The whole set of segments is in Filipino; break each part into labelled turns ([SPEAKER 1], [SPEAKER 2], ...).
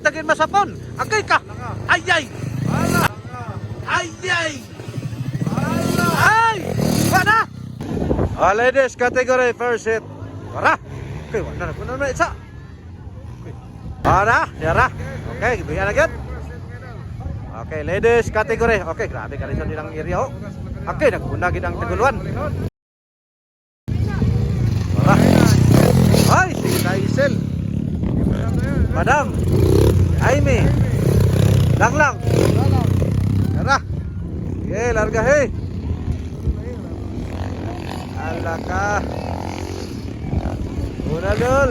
[SPEAKER 1] Tagin masapon. Agay ka. Ayay. Ayay. Ay. Wala. Ah, ladies, category first hit. Para. Okay, wala na. Kuna na isa. Para. Yara. Okay, bigyan agad. Okay, ladies, category. Okay, grabe ka rin sa nilang area ho. Okay, naguna gid ang taguluan. Para. Ay, si Kaisel. Madam. Aime. Lang lang. Tara. Sige, larga he. Ala ka. Una dul.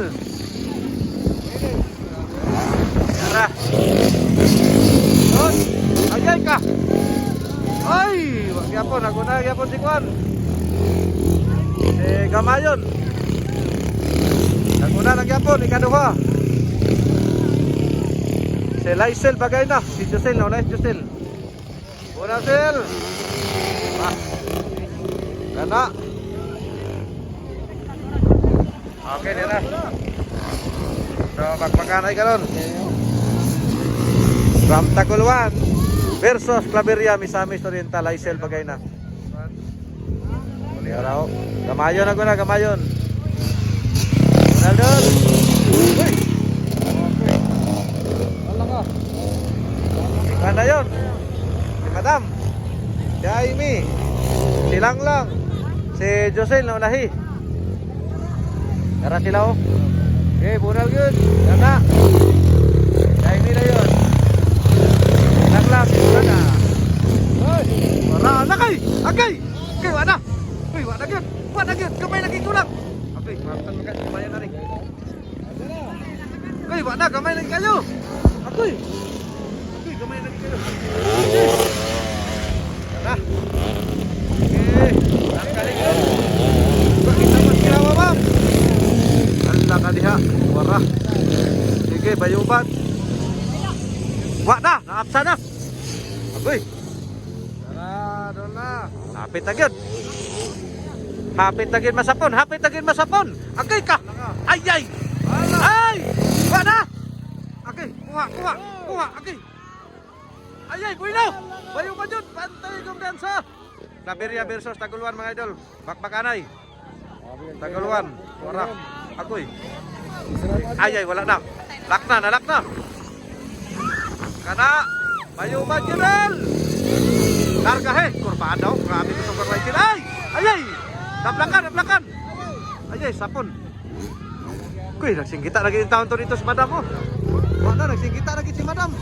[SPEAKER 1] Tara. Doon. Ayay ka. Ay, wag yapon ako na yapon si Kwan. Eh, gamayon. Naguna na gyapon ikaduha. Si Lysel bagay na. Si Josel na. Wala si Josel. Una Sel. Kana. Okay, nila. So, magpakanay ka nun. From Taguluan versus Claveria, Misamis Oriental, Lysel bagay na. Muli araw. Gamayon ako na, gamayon. Ronaldo. Uy! Na yun. Si Madam. Si Amy. Si Langlang. Si Josel na unahi. Tara sila oh. Okay, bunal yun. Tara. Si Amy na yun. Langlang. Tara. Tara. Nakay. Agay. Okay, wala. Uy, wala yun. Wala yun. Kamay lagi kulang. Okay, maaftan mo ka. Kamay na rin. Okay, wala. Kamay lagi kayo. Akoy, kamay lagi kayo. Okay. Tara. Okay. Ang galing yun. Bakit naman ginawa, ma'am? Ala ka diha. Wara. Sige, bayuban. Wa na, naapsa na. Agoy. Tara, doon na. Hapit na gyud. Hapit na gyud masapon, hapit na gyud masapon. Agay ka. Ay ay. Ay! Wa na. Agay, kuha, kuha, kuha, agay. Ay ay, bueno. Bayo pa jud, pantay kumpiyansa. Claveria versus Taguluan mga idol. Bakbakanay. Taguluan. Wara. Agoy. Ay ay, wala na. Lock na, nalak na. Kana. Bayo pa jud. Larga he, kurbahan daw. Grabe ko karway sila. Ay! Ay ay! Naplakan, naplakan! Ay ay, sapon. Kuy, nagsinggita lagi yung taon to dito si madam mo. Wala, nagsinggita lagi si madam.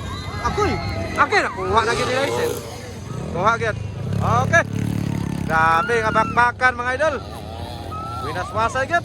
[SPEAKER 1] Akoy! Okay, nakuha lagi ni license. Kuha agad. Okay. Grabe nga bakbakan mga idol. Winaswasa agad.